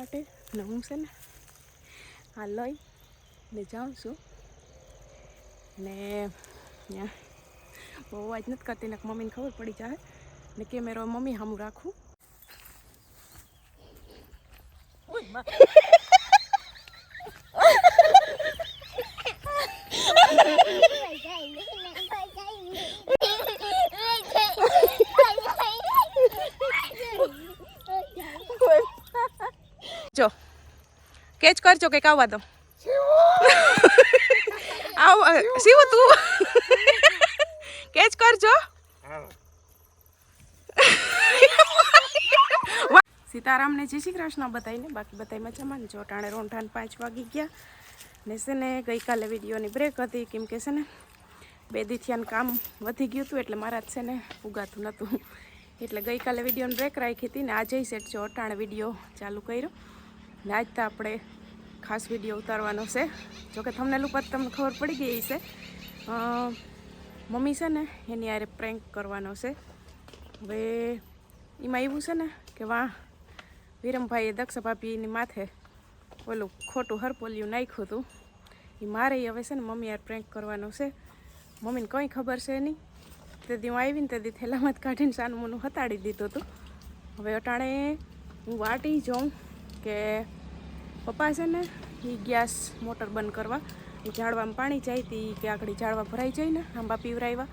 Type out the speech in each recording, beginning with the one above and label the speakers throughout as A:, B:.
A: પાટે ને હું છે ને, આ લઈ ને જાઉં છું. ને બહુ અવાજ નથી કરતી ને મમ્મીને ખબર પડી જાય ને કેમેરો મમ્મી સામું રાખું. કેચ કરજો કે આવવા દો. આવ શિવ! તું. કેચ કરજો. સીતારામને જય શ્રી કૃષ્ણ બતાવીને બાકી બતાવી મજામાં જો ટાણે રોંઠાને પાંચ વાગી ગયા. ને છે ને ગઈકાલે વિડીયોની બ્રેક હતી કેમ કે છે ને બે દીથિયાનું કામ વધી ગયું હતું એટલે મારા જ છે ને ઉગાતું નહોતું એટલે ગઈકાલે વિડીયોની બ્રેક રાખી હતી ને આજે સેટ જો અટાણે વીડિયો ચાલુ કર્યો. ને આજ આપણે ખાસ વીડિયો ઉતારવાનો છે. જોકે થમનેલ ઉપર તમને ખબર પડી ગઈ છે મમ્મી છે ને, એની યારે પ્રેન્ક કરવાનો છે. હવે એમાં એવું છે ને કે વાહ, વિરમભાઈએ દક્ષ ભાભીની માથે ઓલું ખોટું હરપોલિયું નાખ્યું હતું. એ મારે હવે છે ને મમ્મી યાર પ્રેન્ક કરવાનો છે. મમ્મીને કંઈ ખબર છે નહીં. તે દી હું આવીને તે દી થેલામાં જ કાઢીને સાનું મોનું હતાડી દીધું હતું. હવે અટાણે હું વાટી જોઉં કે પપ્પા છે ને એ ગેસ મોટર બંધ કરવા. ઝાડવામાં પાણી જાય તી કે આગળ ઝાડવા ભરાઈ જાય ને, આંબા પીવરાવ્યા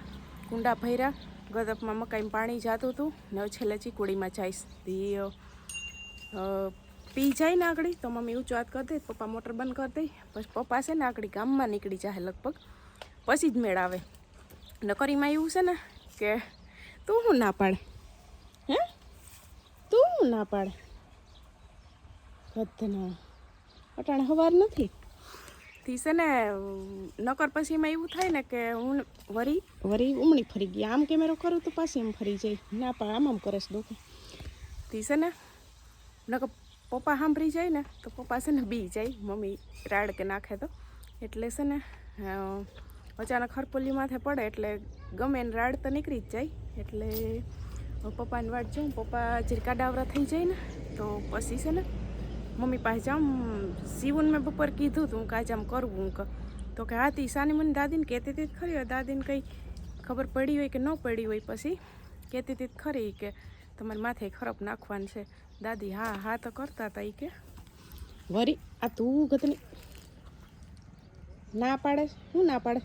A: કુંડા ભર્યા, ગદપમાં મકાઈમાં પાણી જતું હતું ને છેલ્લે ચીકુડીમાં જઈશ. તી પી જાય ને આગળ તો મમ્મી ઊંચો હાથ કરી દે, પપ્પા મોટર બંધ કરી દે. પછી પપ્પા છે ને આગળ ગામમાં નીકળી જાય લગભગ. પછી જ મેળ આવે. નકરીમાં એવું છે ને કે તું હું ના પાડે? હે? તું હું ના પાડે? બધના અટાણે હવાર નથી. થી છે ને નકર પછી એમાં એવું થાય ને કે હું વરી. વરી ઉમણી ફરી ગઈ. આમ કેમેરો કરું તો પાછી એમ ફરી જાય. ના પણ આમ આમ કરે છે દુઃખથી છે ને નકર પપ્પા સાંભળી જાય ને તો પપ્પા છે ને બી જાય મમ્મી રાડ કે નાખે તો. એટલે છે ને અચાનક હરપોલી માથે પડે એટલે ગમે એને રાડ તો નીકળી જ જાય. એટલે પપ્પાની પપ્પાને વાટ જોઉં પપ્પા જીરકા ડાવરા થઈ જાય ને તો પછી છે ને મમ્મી પાસે જામ શિવન મેં બપોર કીધું હતું કે આજે આમ કરવું હું તો કે, હા, તી મને દાદીને કહેતી હતી ખરી હોય દાદીને કંઈ ખબર પડી હોય કે ન પડી હોય પછી કહેતી હતી ખરી કે, તમારે માથે ખરપ નાખવાનું છે. દાદી, હા હા, તો કરતા હતા એ કે. વરી, આ તું ગતની ના પાડે? શું ના પાડે?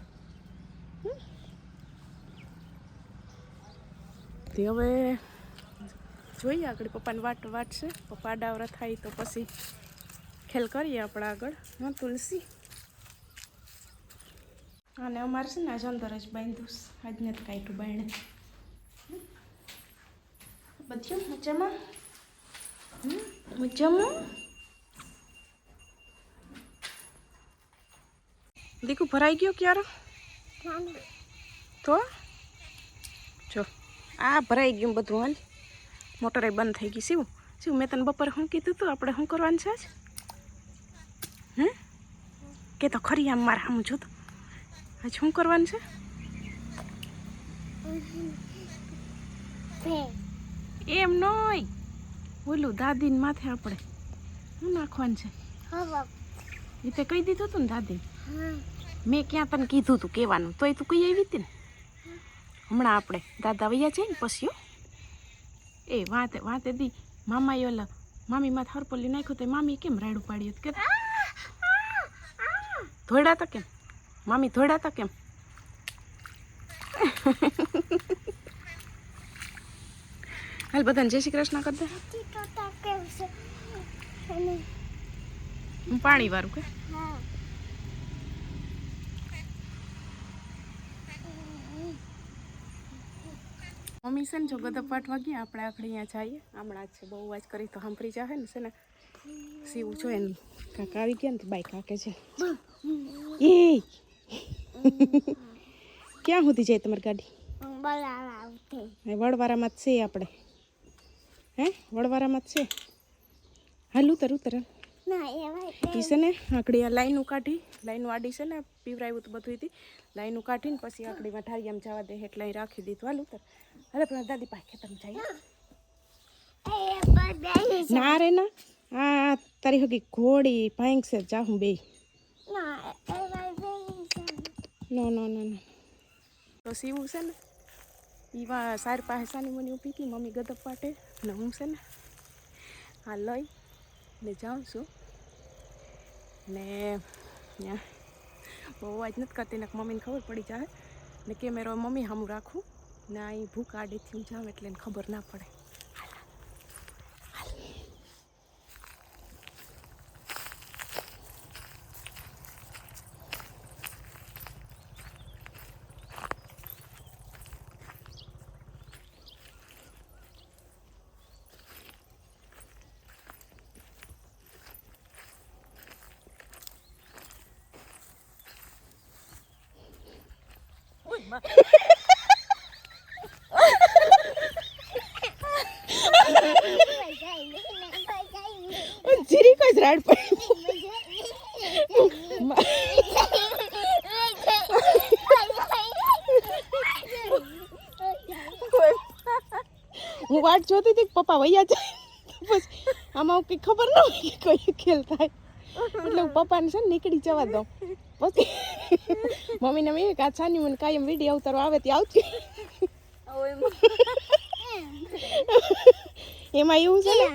A: તે હવે જોઈએ આગળ. પપ્પાને વાટ વાટશે. પપ્પા ડાવરા થાય તો પછી ખેલ કરીએ આપણે આગળ. હા તુલસી. અને અમારે છે ને આજે અંદર જ બાંધુસ. આજ નથી કાઢ્યું બાયણે. બધું મજામાં? મજામાં? દીકુ ભરાઈ ગયો ક્યારે? તો? જો આ ભરાઈ ગયું બધું હાલ. મોટરે બંધ થઈ ગઈ. શું શું મેં તને બપોરે શું કીધું તું? આપણે શું કરવાનું છે આજ? હે? કે તો ખરી આમ મારે આમ જો તો આજ શું કરવાનું છે? એમ નોય. ઓલું દાદીને માથે આપણે શું નાખવાનું છે? એ તે કહી દીધું તું ને દાદી. મેં ક્યાં તને કીધું તું કહેવાનું? તોય તું કઈ આવી હતી ને? હમણાં આપણે દાદા વૈયા છે ને પછી. એ વાતે વાતે દી. મામાએ ઓલા મામી માથે હરપોલી નાખ્યું તો મામી કેમ રાડું પાડ્યું કે? ધોડા તો કેમ? મામી ધોડા તો કેમ? હાલ બધાને જય શ્રી કૃષ્ણ કરી દે. હું પાણી વાળું કે? મમ્મી છે ને જો ગદપ પાઠ વાગીએ આપણે આખડે અહીંયા જઈએ. હમણાં જ છે બહુ અવાજ કરી તો સાંભળી જાહે ને છે ને. સીવું જોઈએ ને કાકા આવી ગયા ને બાઈક કાકે છે. એ ક્યાં સુધી જાય તમારી ગાડી? વડવારામાં જ છે આપણે. હે? વડવારામાં જ છે? હાલ ઉતર ઉતર. ઈ છે ને આકડી આ લાઈનું કાઢી લાઈન આડી છે ને પીવરાયું તો બધું હતી લાઈનું કાઢીને પછી આકડીમાં ઠારિયામાં જવા દે એટલે અહીં રાખી દીધું. હાલ ઉતર. અરે, પણ દાદી પાસે ખેતરમાં જાય ના રે ના. આ તારી હગી ઘોડી ભાંગશે. જાહું બે નો નો નો નો. તો સીવું છે ને એવા સારી સાની મને ઊભી હતી, મમ્મી ગદપ પાટે ને હું છે ને આ લઈ ને જાઉં છું. ને ત્યાં બહુ અવાજ નથી કરતી ને મમ્મીને ખબર પડી જાય ને કેમેરો મમ્મી સામું રાખું ને અહીં ભૂખ આડીથી હું જાઉં એટલે ખબર ના પડે. જીરી કોઈ રાડ પડી હું વાટ જોતી હતી પપ્પા વૈયા જાય. બસ આમાં કંઈ ખબર ન હોય કે કયું ખેલ એટલે હું પપ્પાને છે ને નીકળી જવા દઉં. પછી મમ્મીને મેં કા છાની મને કાયમ વીડિયો અવતારો આવે તે આવતી એમાં. એવું છે ને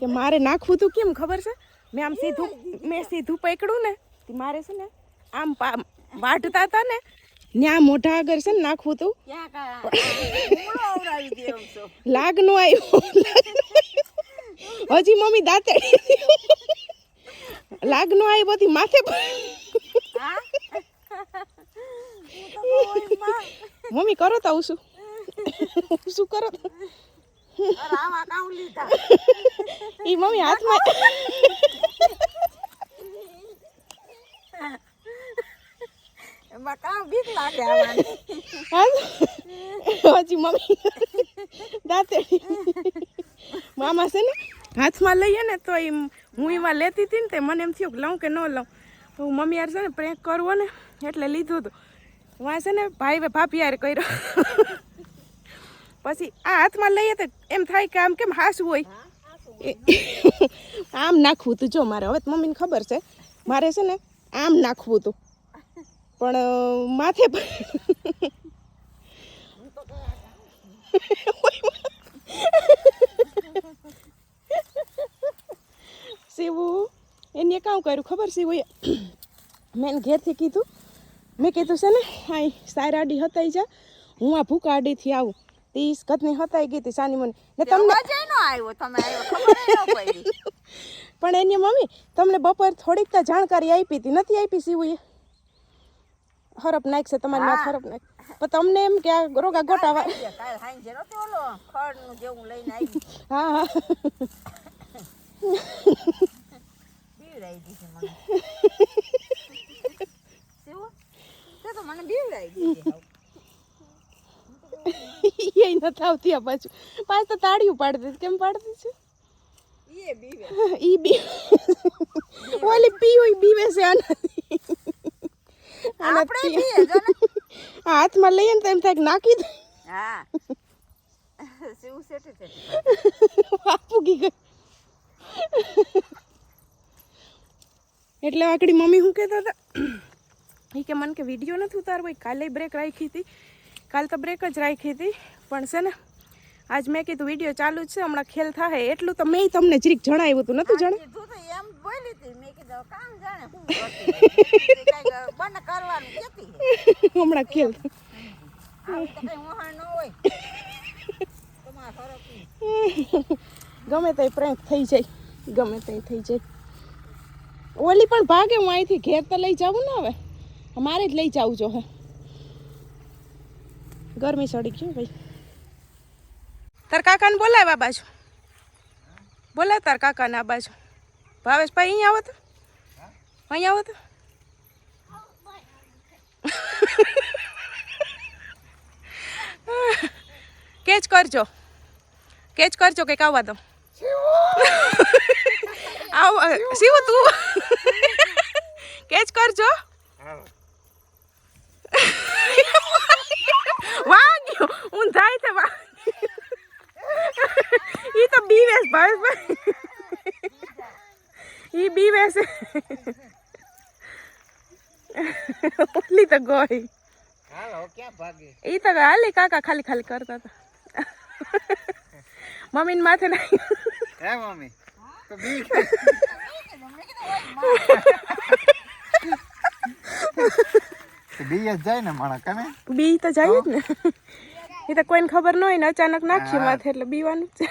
A: કે મારે નાખવું તું કેમ ખબર છે? મેં આમ સીધું મેં સીધું પકડું ને મારે છે ને આમ વાટતા હતા ને ત્યાં મોઢા આગળ છે ને નાખવું તું. લાગનો આવ્યો હજી મમ્મી દાંતે લાગનો આવ્યો હતી માથે મમ્મી કરો તો શું શું કરો ઈ મમ્મી હાથમાં
B: બીક લાગે
A: હજી મમ્મી. દાંતે મામા છે ને, હાથમાં લઈએ ને તો હું એમાં લેતી હતી ને તે મને એમ થયું કે લઉં કે ન લઉં. તો હું મમ્મી યાર છે ને પ્રેન્ક કરવો ને, એટલે લીધું હતું વાં છે ને ભાઈ ભાભી યાર કર્યો. પછી આ હાથમાં લઈએ તો એમ થાય કે આમ કેમ હાસવું હોય? આમ નાખવું તું જો મારે. હવે મમ્મીને ખબર છે, મારે છે ને આમ નાખવું તું. પણ માથે પર- સીવું એને કામ કર્યું ખબર સીવું મેં ઘેરથી કીધું મેં કીધું છે ને હાઈ સાયરાડી હતાઈ જા હું આ ભૂકા આડીથી આવું. તીસ કતની હતાઈ ગઈ હતી સાની મને ને તમને
B: આવ્યો તમે
A: પણ એની મમ્મી તમને બપોર થોડીક તો જાણકારી આપી હતી નથી આપી સીવું હરપ નાખશે તમારી માં
B: હા.
A: હરપ નાખ પણ તમને એમ કે આ રોગા ગોટા વા-
B: કાલ હાંજે નતો ઓલો ખડનું જેવું લઈને આવી.
A: હા હા
B: બીવડાઈ દીધી મને શિવું? તે તો મને બીવડાઈ દીધી હાવ.
A: એ નથી આવતી આ પાછું. પાછું તો તાળીયું પાડતી દઈશ. કેમ
B: પાડી બીવે.
A: ઈ બી ઓલી ઈ બીવે છે આનાથી. હાથમાં લઈએ ને તો એમ થાય નાખી દે.
B: હા.
A: ગઈ ગઈ. એટલે આકડી મમ્મી શું કહેતા હતા? એ કે મને કે વીડિયો નથી ઉતારવો. કાલે બ્રેક રાખી હતી. કાલ તો બ્રેક જ રાખી હતી પણ છે ને આજ મેં કીધું વીડિયો ચાલુ છે હમણાં ખેલ થાય એટલું તો મેં તમને જરીક જણાવ્યું હતું નતું
B: તો એમ બોલી હતી મેં કીધું કામ જાણે બને કરવાનું કેતી
A: હમણાં ખેલ. ગમે તે પ્રેન્ક થઈ જાય ગમે તે થઈ જાય. ઓલી પણ ભાગે હું અહીંથી ઘેર તો લઈ જાવું ને હવે? મારે જ લઈ જાઉં જો હે. ગરમી ચડી ગયું ભાઈ. તાર કાકાને બોલાય આ બાજુ. બોલાય તાર કાકાને આ બાજુ. ભાવેશભાઈ અહીંયા આવો તો. અહીંયા આવો તો. કેચ કરજો. કેચ કરજો કંઈક આવવા દો. આવ શિવ તું. કેચ કરજો. વાગ્યો હું જાય તે વાગ ઈ તો બીવેસ ભાઈ ઈ બીવે છે ઓલી તો ગઈ ઈ તો હાલી કાકા ખાલી ખાલી કરતા હતા મમ્મીને માથે નહીં
C: હે મમ્મી તો બી બી જ જાય ને માણા કને
A: બી તો જાય જ ને. એ તો કોઈને ખબર ન હોય ને અચાનક નાખીએ માથે એટલે બીવાનું જ. છે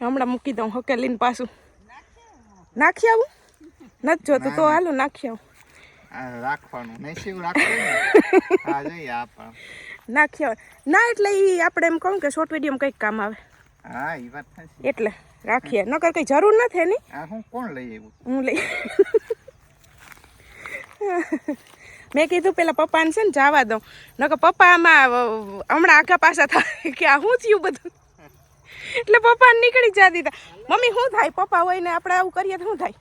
A: હમણાં મૂકી દઉં હકેલીને પાછું. નાખી આવું? નથી જોતું તો હાલો નાખી આવું.
C: રાખવાનું. રાખવું ને?
A: નાખી આવું. એટલે એ આપણે એમ કહું કે શોર્ટ વીડિયો કંઈક કામ આવે.
C: હા એ વાત
A: એટલે રાખીએ. નકર કંઈ જરૂર નથી એની.
C: હું કોણ લઈ આવ્યું?
A: હું લઈ મેં કીધું પેલા પપ્પાને છે ને જવા દઉં. નકર પપ્પા આમાં હમણાં આખા પાછા થાય કે આ શું થયું બધું? એટલે પપ્પાને નીકળી જ દીધા. મમ્મી શું થાય? પપ્પા હોય ને આપણે આવું કરીએ તો શું થાય?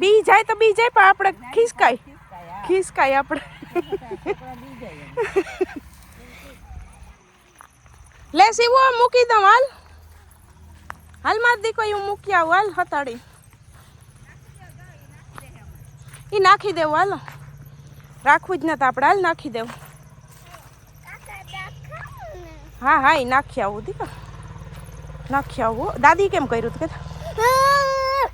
A: બી જાય તો બી જાય, પણ આપણે ખિસકાય. ખિસકાય આપણે. લે સીવો મૂકી દઉં, હાલ. હાલ માર દીકો હું મૂકી આવું, હાલ હતાડી એ નાખી દેવું હાલો. રાખવું જ નતા આપણે હાલ નાખી દેવું. હા હા એ નાખી આવું દીકા નાખી આવું. દાદી કેમ કર્યું કે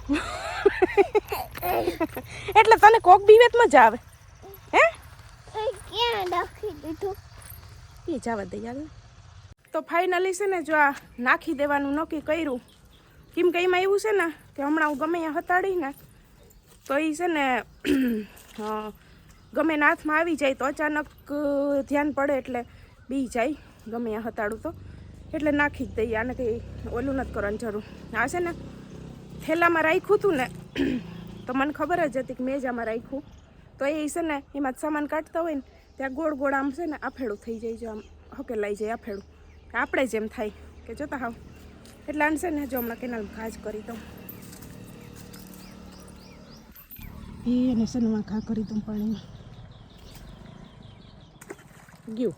A: એટલે તને કોક બીવેત મજા આવે. હે? એ જવા દે યાર. તો ફાઇનલી છે ને જો આ નાખી દેવાનું નક્કી કર્યું. કેમ કે એમાં એવું છે ને કે હમણાં હું ગમે ત્યાં હતાડી ને તો એ છે ને ગમે નાથમાં આવી જાય તો અચાનક ધ્યાન પડે એટલે બી જાય, ગમે આ હતાડું તો. એટલે નાખી જ દઈએ, આને કંઈ ઓલું નથી કરવાની જરૂર. આ છે ને, થેલામાં રાખ્યું હતું ને, તો મને ખબર જ હતી કે મેં જ આમાં રાખ્યું. તો એ છે ને, એમાં સામાન કાઢતા હોય ને, ત્યાં ગોળ ગોળ આમ છે ને, આફેડું થઈ જાય જો આમ હકેલાઈ જાય આફેડું. આપણે જ એમ થાય, કે જોતા હાવ. એટલે આને છે ને જો હમણાં કેનાલ ઘાજ કરી દઉં. એ અને સનમાં ખા કરી દઉં પાણીમાં. ગયું.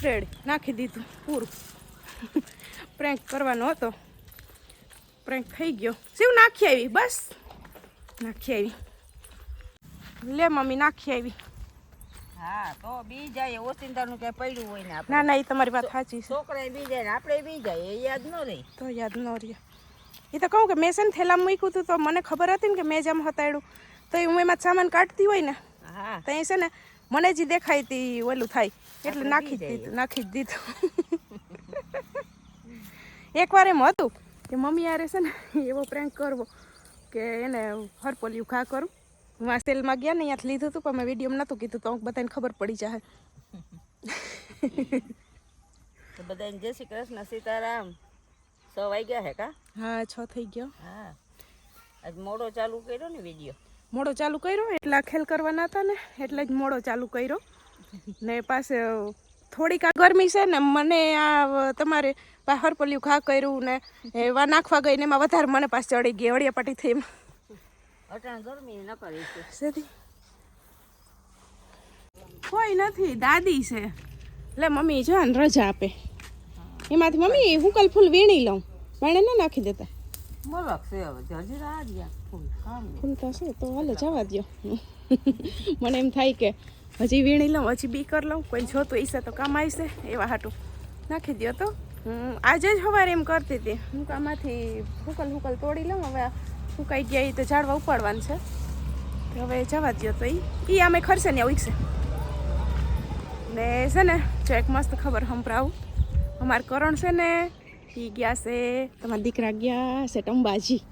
A: ફ્રેડ, નાખી દીધું, પૂરું. પ્રેન્ક કરવાનો હતો. પ્રેન્ક થઈ ગયો. શિવ, નાખી આવી, બસ. નાખી આવી. લે, મમ્મી, નાખી આવી.
B: હા તો બી જાય ઓચિંતાનું ક્યાંય પડ્યું હોય ને
A: ના ના એ તમારી વાત સાચી છે.
B: બી જાય ને આપણે બી જાય એ યાદ ન રહે.
A: તો યાદ ન રહે એ તો કહું કે મેં છે ને થેલામાં મૂક્યું હતું તો મને ખબર હતી ને કે મેં જેમ હતાડ્યું તો હું એમાં સામાન કાઢતી હોય ને
B: હા.
A: તો એ છે ને મને જે દેખાય તી ઓલું થાય. એટલે નાખી જ દીધું નાખી જ દીધું. એકવાર એમ હતું કે મમ્મી યારે છે ને એવો પ્રેન્ક કરવો કે એને હરપોલિયું ખા કરું. હું સેલમાં ગયા ને અહીંયા લીધું હતું પણ મેં વીડિયો નહોતું કીધું તો બધાને ખબર પડી જાય
B: તો બધાને જય શ્રી કૃષ્ણ સીતારામ. સો ગયા હે કા?
A: હા છ થઈ ગયો.
B: હા. આજ મોડો ચાલુ કર્યો ને વીડિયો?
A: મોડો ચાલુ કર્યો એટલા ખેલ કરવાના હતા ને એટલે જ મોડો ચાલુ કર્યો. ને પાસે થોડીક આ ગરમી છે ને મને આ તમારે હરપલ્યું ઘા ખા કર્યું ને એવા નાખવા ગઈ ને એમાં વધારે મને પાસે ચડી ગઈ અડિયા પાટી થઈ એમ.
B: અટાણ ગરમી ન કરી છે.
A: કોઈ નથી દાદી છે. એટલે મમ્મી જો ને રજા આપે. એમાંથી મમ્મી હુકલ ફૂલ વીણી લઉં. પાણે ના નાખી દેતા.
B: ફૂલ
A: થશે તો હાલે જવા દ્યો. મને એમ થાય કે હજી વીણી લઉં હજી બી કરી લઉં. કોઈ જોતું ઈસે તો કામ આવશે એવા હાટું. નાખી દ્યો તો. આજે જ સવારે એમ કરતી હતી. હું આમાંથી હુકલ હુકલ તોડી લઉં હવે હુકાઈ ગયા એ તો ઝાડવા ઉપાડવાનું છે. હવે જવા દ્યો તો એ આમે ખરશે ને ઉગશે. ને છે ને જો એક મસ્ત ખબર સંભળાવું. અમાર કરણ છે ને એ ગયા છે તમારા દીકરા ગયા છે અંબાજી.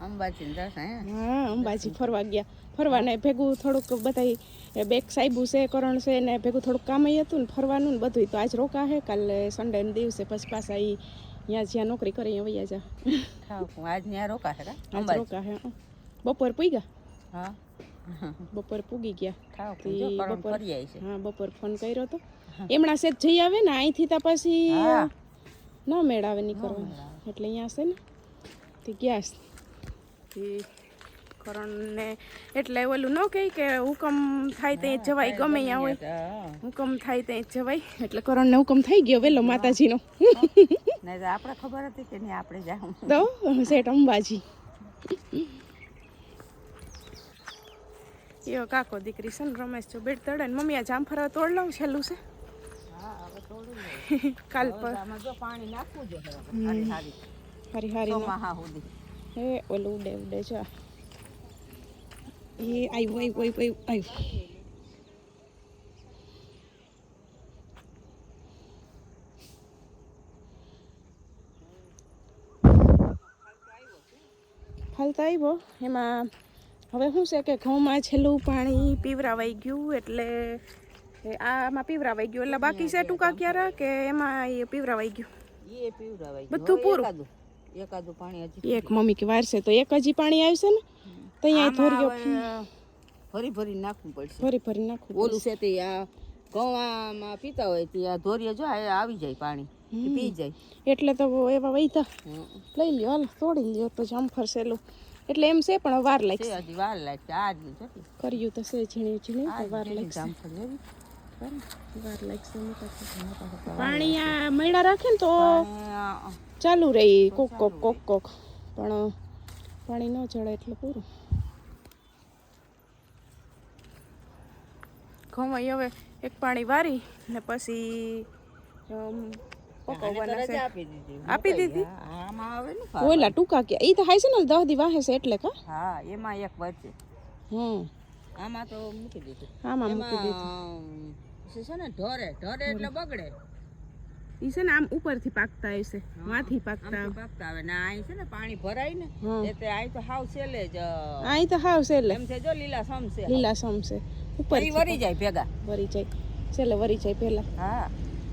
B: અંબાજી હા.
A: અંબાજી ફરવા ગયા. ફરવા ને ભેગું થોડુંક બધા બેક સાહેબું છે કરણ છે ને ભેગું થોડુંક કામ હતું ને ફરવાનું ને બધું તો આજ રોકા હે કાલે સન્ડે ને દિવસે પછી પાછા એ ત્યાં જ્યાં નોકરી કરે અહીંયા વૈયા જા.
B: આજ ન્યા રોકા હે
A: આજ રોકા હે બપોર બપોર પૂગ્યા
B: હા.
A: બપોર પૂગી ગયા. બપોર-
B: ફરી આવી છે.
A: હા બપોર ફોન કર્યો તો. એમણા સેજ જઈ આવે ને અહીંથી તા પછી. ન મેળ આવે નીકળવાનું એટલે અહીંયા છે ને તે ગયા છે. ને કરણને એટલે ઓલું ન કહે કે હુકમ થાય તે જવાય ગમે ત્યાં હોય. હુકમ થાય તે જવાય એટલે કરણને હુકમ થઈ ગયો વેલો માતાજીનો.
B: નહીં તો આપણે ખબર હતી કે નહીં આપણે જાઉં.
A: તો સેટ અંબાજી. એવો કાકો દીકરી સન રમેશ જો બેટ તળે ને મમ્મી આ જામફળા તોડ લઉં છેલ્લું છે. કાલ પર.
B: જો પાણી નાખવું જો. હારી હારી.
A: હારી હારી
B: ચોમાહા સુધી.
A: હે ઓલું ઉડે ઉડે છે એ આવ્યું આવ્યું આવ્યું આવ્યું ફાલતા આવ્યો એમાં હવે શું છે કે ઘઉંમાં છેલ્લું પાણી પીવરાવાઈ ગયું એટલે એ આમાં પીવરાવાઈ ગયું. એટલે બાકી છે ટૂંકા ક્યારા કે એમાં એ પીવરાવાઈ ગયું?
B: એ પીવડાવાય
A: બધું પૂરું?
B: એકાદું. પાણી હજી
A: એક મમ્મી કે વારસે તો એક હજી પાણી આવશે ને? તો અહીંયા
B: હવે ભરી ભરી નાખવું પડશે.
A: ભરી ભરી નાખવું
B: ઓલું છે તે આ ગવામાં પીતા હોય તે આ ધોરીએ જો આવી જાય પાણી. પી જાય.
A: એટલે તો એવા વૈતા લઈ લ્યો હાલ તોડી લ્યો તો જામફળ સેલું. એટલે એમ છે પણ વાર લાગશે.
B: હજી વાર લાગશે આજ
A: કર્યું તો છે ઝીણી ઝીણી વાર લાગશે.
B: જામફળ
A: વાર લાગશે પાણી આ મૈડા રાખે ને તો ચાલુ રહી કોક કોક કોક કોક. પણ પાણી ન ચડે એટલે પૂરું. ઘઉં હવે એક પાણી વારી ને પછી પકવવાના છે
B: આપી દીધી.
A: ઓલા ટૂંકા કે એ તો હાય છે ને દહ દી વાહે છે એટલે કા?
B: હા એમાં એક વચ્ચે.
A: હમ.
B: આમાં તો મૂકી દીધું.
A: આમાં મૂકી દીધું.
B: છે ને ઢોરે ઢોરે એટલે બગડે.
A: ઈ છે ને આમ ઉપરથી પાકતા હશે માથી પાકતા
B: પાકતા આવે. ને અહીં છે ને પાણી ભરાય ને. એટલે અહીં તો હાવ સેલે જ
A: અહીં તો હાવ છે
B: એમ છે જો લીલા સમ
A: લીલા સમ ઉપર
B: વરી જાય ભેગા.
A: વરી જાય. છેલ્લે વરી જાય પેલા
B: હા.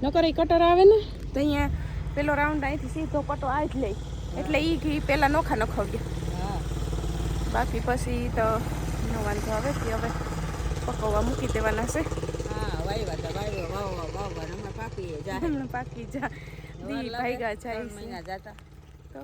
A: નકર એ કટર આવે ને? તો અહીંયા પેલો રાઉન્ડ અહીંથી સીધો પટો આ જ લે. એટલે એ ઘી પહેલાં નોખા નખવડ્યા
B: હા.
A: બાકી પછી તો ન વાંધો આવે કે હવે પકવવા મૂકી દેવાના છે.
B: પાકી જાય.
A: જા. દી ગયા જાય તો